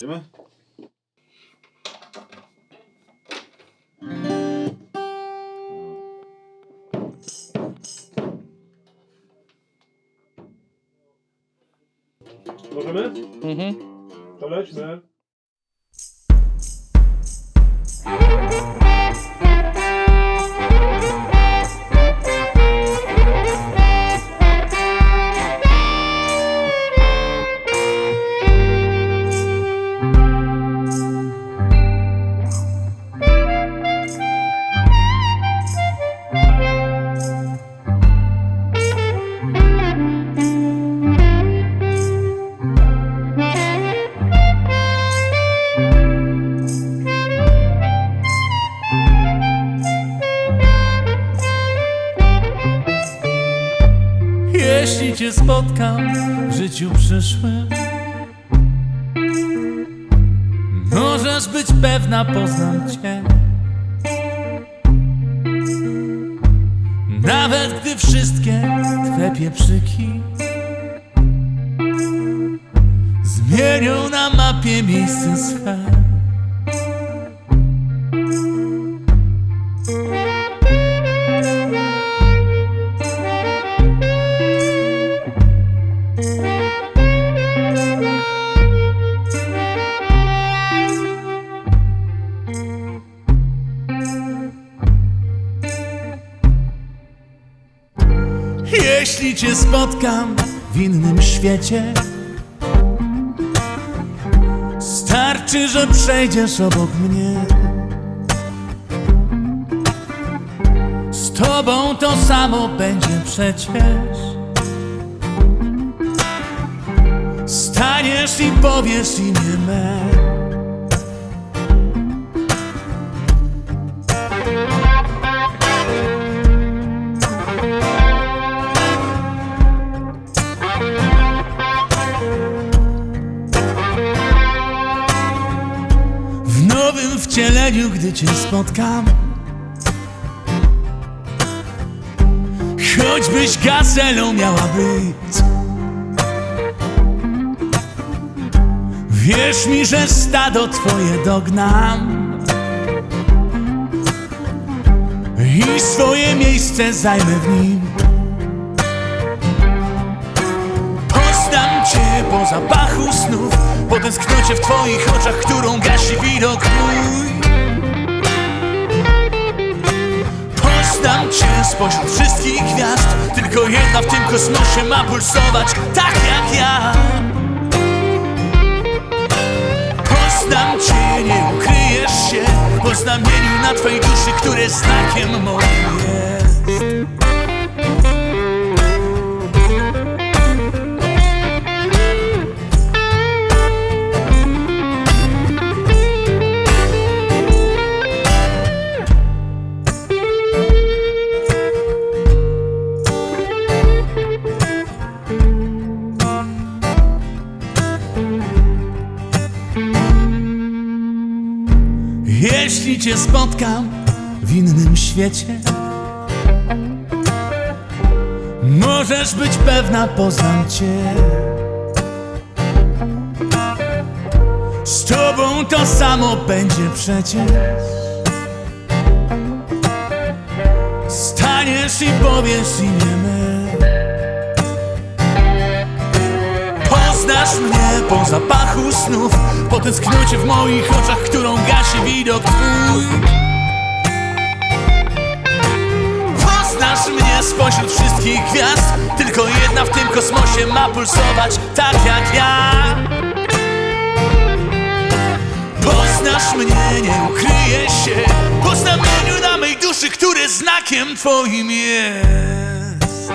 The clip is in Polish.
Değil mi? Bakalım. Hı hı. Kolay mı? Jeśli cię spotkam w życiu przyszłym Możesz być pewna, poznam cię. Nawet gdy wszystkie twe pieprzyki Zmienią na mapie miejsce swe Jeśli cię spotkam w innym świecie Starczy, że przejdziesz obok mnie. Z tobą to samo będzie przecież. Staniesz i powiesz imię me nowym wcieleniu, gdy cię spotkam. Choćbyś gazelą miała być. Wierz mi, że stado twoje dognam. I swoje miejsce zajmę w nim zapachu snów Po tęsknocie w twoich oczach, którą gasi widok mój. Poznam cię spośród wszystkich gwiazd Tylko jedna w tym kosmosie ma pulsować tak jak ja. Poznam cię, nie ukryjesz się Po znamieniu na twej duszy, które znakiem moim cię spotkam w innym świecie. Możesz być pewna, poznam cię. Z tobą to samo będzie przecież. Staniesz i powiesz imię me Poznasz mnie po zapachu snów Po tęsknocie w moich oczach, którą gasi widok W tym kosmosie ma pulsować tak jak ja. Poznasz mnie, nie ukryję się. Po znamieniu na mej duszy, które znakiem twoim jest